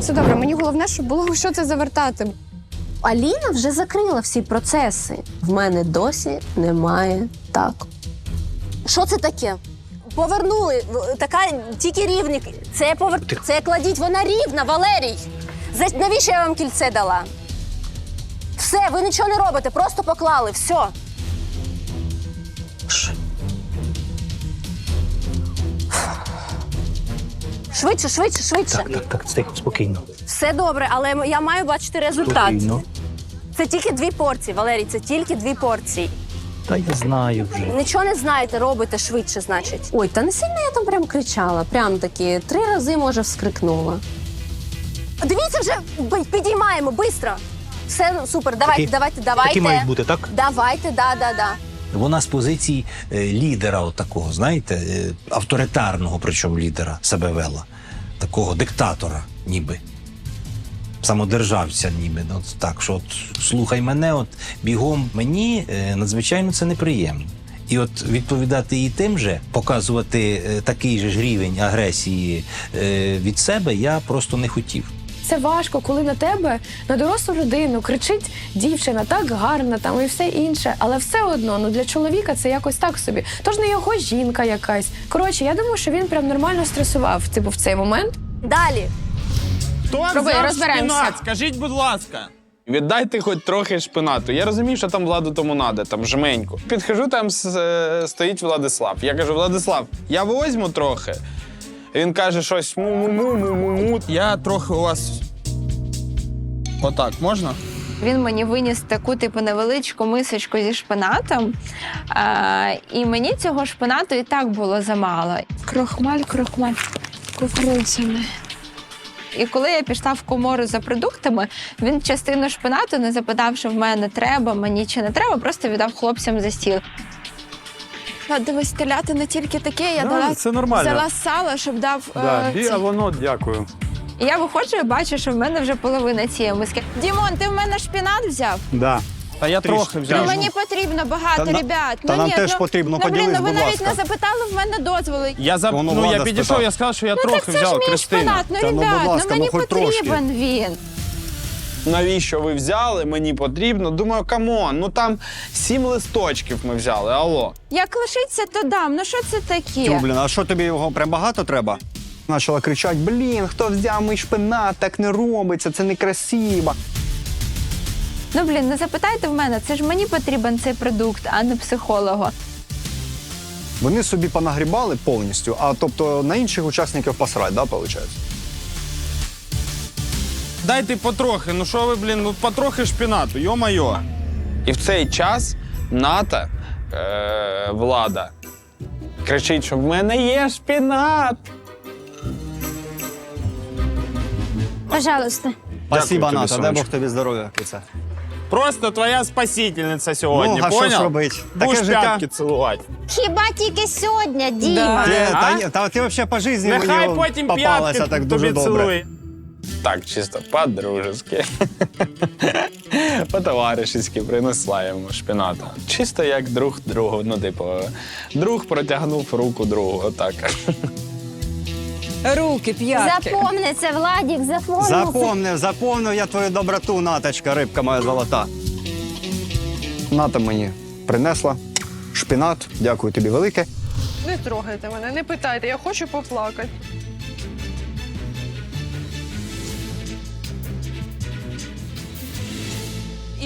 Все добре, мені головне, щоб було що це завертати. Аліна вже закрила всі процеси. В мене досі немає так. Що це таке? Повернули. Така тільки рівник. Це повер... Це кладіть, вона рівна, Валерій. За- Навіщо я вам кільце дала? Все, ви нічого не робите, просто поклали. Все. Швидше, швидше, швидше. Так, так, так, тихо, спокійно. Все добре, але я маю бачити результат. Спокійно. Це тільки дві порції, Валерій, це тільки дві порції. Та я знаю вже. Нічого не знаєте, робите швидше, значить. Ой, та не сильно я там прям кричала. Прям таки три рази, може, вскрикнула. Дивіться вже, б- підіймаємо, швидко. Все ну, супер, давайте, Такі- давайте, давайте. Такі мають бути, так? Давайте, да, да, да. Вона з позиції е, лідера, от такого, знаєте, е, авторитарного, причому лідера себе вела, такого диктатора, ніби. Самодержавця, ніби. Ну, От так, що от слухай мене, от бігом мені е, надзвичайно це неприємно. І от відповідати їй тим же, показувати такий же ж рівень агресії від себе я просто не хотів. Це важко, коли на тебе, на дорослу людину, кричить дівчина, так гарна там і все інше. Але все одно, ну для чоловіка це якось так собі. Тож не його жінка якась. Коротше, я думаю, що він прям нормально стресував типу, в цей момент. Далі. Хто Роби, взяв розберемося. шпинат? Скажіть, будь ласка. Віддайте хоч трохи шпинату. Я розумію, що там владу тому надо, там жменьку. Підхожу, там с- е, стоїть Владислав. Я кажу, Владислав, я возьму трохи. Він каже щось му-му-му-му-му. Я трохи у вас. Отак, можна? Він мені виніс таку типу невеличку мисочку зі шпинатом. А, і мені цього шпинату і так було замало. Крохмаль, крохмаль, кукурудзями. І коли я пішла в комору за продуктами, він частину шпинату, не запитавши в мене, треба мені чи не треба, просто віддав хлопцям за стіл. Дивись, стріляти не тільки таке, я Да, дала це нормально. взяла сало, щоб дав. Да, е, бі- а воно дякую. І я виходжу і бачу, що в мене вже половина цієї миски. Дімон, ти в мене шпінат взяв? Да. Та я трохи взяв. Ну, мені потрібно багато, Та на- ребят. та ну, нам ні, теж ну, потрібно, Ну, блін, поділись, ну ви будь навіть ласка. не запитали в мене дозволи. Я за... Воно ну, я Влада підійшов, спитав. я сказав, що я Ну трохи так це ж взяв мій Кристина. шпинат. Ну, Та ну, будь ласка, ну ну, мені хоч трошки. потрібен він. Навіщо ви взяли? Мені потрібно. Думаю, камон, ну там сім листочків ми взяли. Алло. Як лишиться, то дам. Ну що це таке? Тю, блін, а що тобі його прям багато треба? Почала кричати: блін, хто взяв мій шпинат, так не робиться, це некрасиво. Ну блін, не запитайте в мене, це ж мені потрібен цей продукт, а не психологу. Вони собі понагрібали повністю, а тобто на інших учасників посрать, да, виходить? Дайте потрохи, ну що ви, блін, ну потрохи шпінату, йо-майо. І в цей час Ната, е, влада, кричить, що в мене є шпінат. Пожалуйста. Спасибо, тобі, Ната, дай сонечко. Бог тобі здоров'я. Киця. Просто твоя спасительниця сьогодні, Ну, а що поняв? ж робить? Будеш життя. п'ятки цілувати. Хіба тільки сьогодні, Діма? Ти, А? та, ні, та ти взагалі по житті Нехай потім попалася п'ятки так дуже тобі добре. цілує. Так, чисто по-дружески. По-товаришески принесла йому шпіната. Чисто як друг другу. Ну, типу, друг протягнув руку другу. Отак. Руки, п'ятки. Запомни це, Владік, запомни. Запомнив, запомнив я твою доброту, Наточка, рибка моя золота. Ната мені принесла шпінат, дякую тобі велике. Не трогайте мене, не питайте, я хочу поплакати.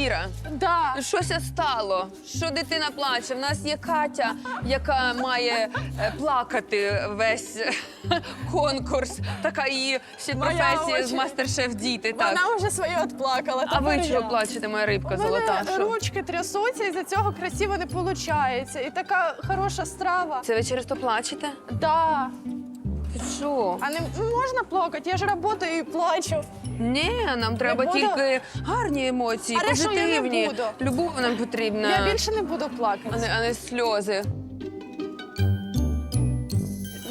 Іра, Да. щося стало. Що дитина плаче? В нас є Катя, яка має е, плакати весь конкурс. Така її ще Моя професія з мастер-шеф діти. Так. Вона вже своє відплакала. А ви тепер чого плачете, моя рибка У мене золота? Що? ручки трясуться, і за цього красиво не виходить. І така хороша страва. Це ви через то плачете? Да. Ти Що? А не можна плакати? Я ж працюю і плачу. Ні, нам треба буду? тільки гарні емоції, Хорошо, я не позитивні. буду. Любов нам потрібна, Я більше не буду а, плакати. не, а не сльози.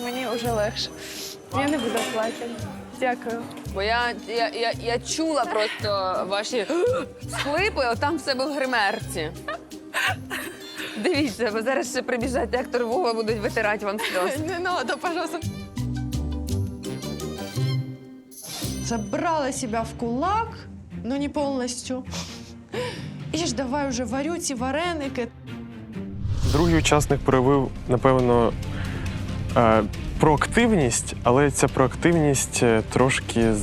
Мені вже легше. Я не буду плакати. Дякую. Бо я, я, я, я чула просто ваші схлипи, отам в себе в гримерці. Дивіться, бо зараз ще прибіжать актор Вова, будуть витирати вам сльози. Не надо, пожалуйста. Собрала себя в кулак, но не полностью. І ж давай вже варю ці вареники. Другий учасник проявив, напевно, е, проактивність, але ця проактивність е, трошки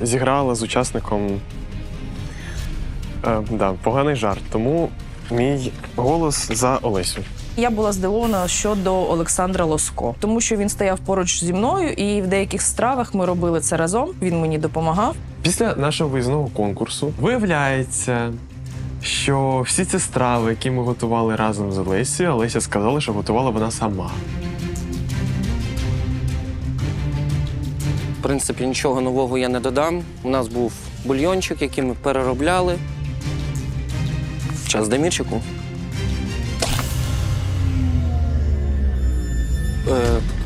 зіграла з учасником е, да, поганий жарт. Тому мій голос за Олесю. Я була здивована щодо Олександра Лоско, тому що він стояв поруч зі мною, і в деяких стравах ми робили це разом. Він мені допомагав. Після нашого виїзного конкурсу виявляється, що всі ці страви, які ми готували разом з Олесією, Олеся сказала, що готувала вона сама. В принципі, нічого нового я не додам. У нас був бульйончик, який ми переробляли. Час Демірчику.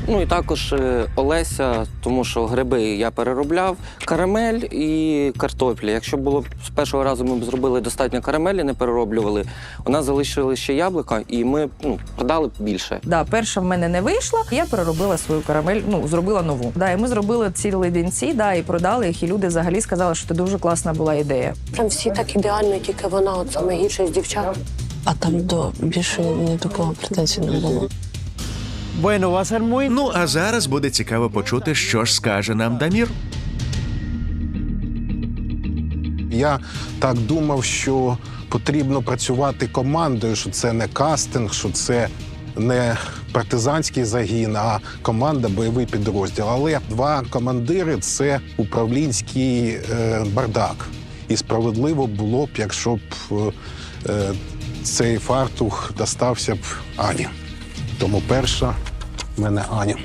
Ну і також е, Олеся, тому що гриби я переробляв, карамель і картопля. Якщо було б з першого разу ми б зробили достатньо карамелі, не перероблювали, у нас залишили ще яблука, і ми ну, продали б більше. Да, перша в мене не вийшла. Я переробила свою карамель, ну зробила нову. Да, і ми зробили ці леденці, да, і продали їх. І люди взагалі сказали, що це дуже класна була ідея. Прям всі так ідеально, тільки вона от саме гірша з дівчат. А там до більше ні до кого претензій не було. Ну а зараз буде цікаво почути, що ж скаже нам Дамір. Я так думав, що потрібно працювати командою, що це не кастинг, що це не партизанський загін, а команда, бойовий підрозділ. Але два командири це управлінський е, бардак. І справедливо було б, якщо б е, е, цей фартух достався б Ані. Тому перша в мене Аня.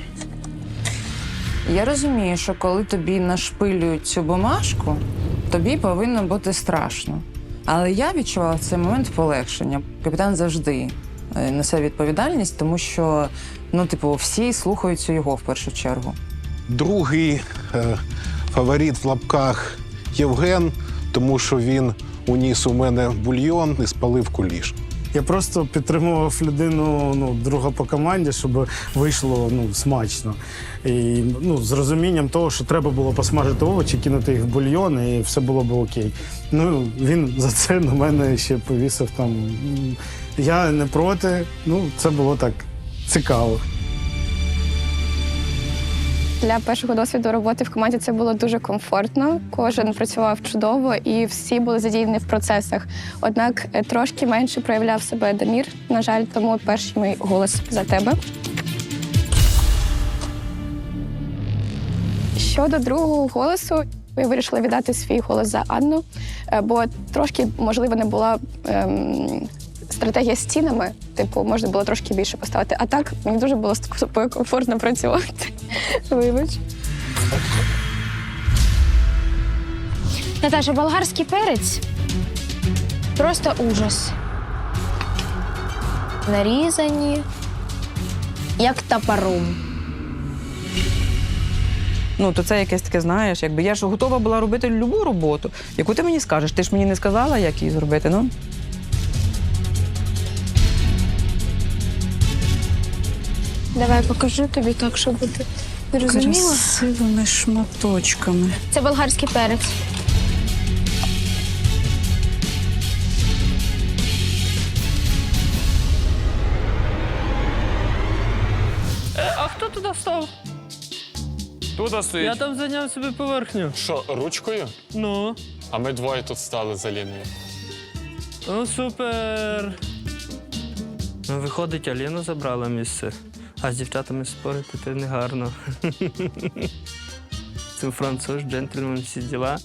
Я розумію, що коли тобі нашпилюють цю бумажку, тобі повинно бути страшно. Але я відчувала в цей момент полегшення. Капітан завжди е, несе відповідальність, тому що ну, типу, всі слухаються його в першу чергу. Другий е, фаворит в лапках Євген, тому що він уніс у мене бульйон і спалив куліш. Я просто підтримував людину, ну, друга по команді, щоб вийшло ну, смачно. І ну, з розумінням того, що треба було посмажити овочі, кинути їх в бульйон, і все було б окей. Ну, він за це на мене ще повісив там. Я не проти, ну, це було так цікаво. Для першого досвіду роботи в команді це було дуже комфортно. Кожен працював чудово і всі були задіяні в процесах. Однак е, трошки менше проявляв себе Дамір. На жаль, тому перший мій голос за тебе. Щодо другого голосу, я вирішила віддати свій голос за Анну, е, бо трошки, можливо, не була ем, стратегія з цінами. Типу, можна було трошки більше поставити. А так мені дуже було комфортно працювати. Вибач. Наташа, болгарський перець просто ужас. Нарізані, як топором. Ну, то це якесь таке, знаєш, якби я ж готова була робити любу роботу, яку ти мені скажеш. Ти ж мені не сказала, як її зробити, ну? Давай покажу тобі так, щоб ти розуміла. Красивими шматочками. Це болгарський перець. А хто туди став? Стоїть. Я там зайняв собі поверхню. Що, ручкою? Ну, А ми двоє тут стали за Ліною. ну супер. Ну, виходить, Аліну забрала місце, а з дівчатами спорити це негарно. Це француз, джентльмен, всі діла.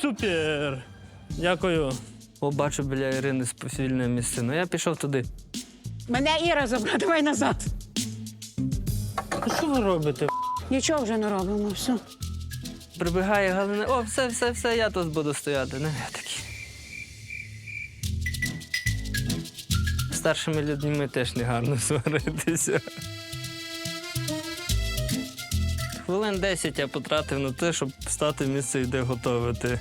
Супер! Дякую. Побачу біля Ірини вільне місце. Ну я пішов туди. Мене Іра забрала, давай назад. А що ви робите? Нічого вже не робимо. Все. Прибігає Галина. О, все, все, все, я тут буду стояти. Не я такий. Старшими людьми теж не гарно сваритися. Хвилин 10 я потратив на те, щоб встати в місце, де готувати.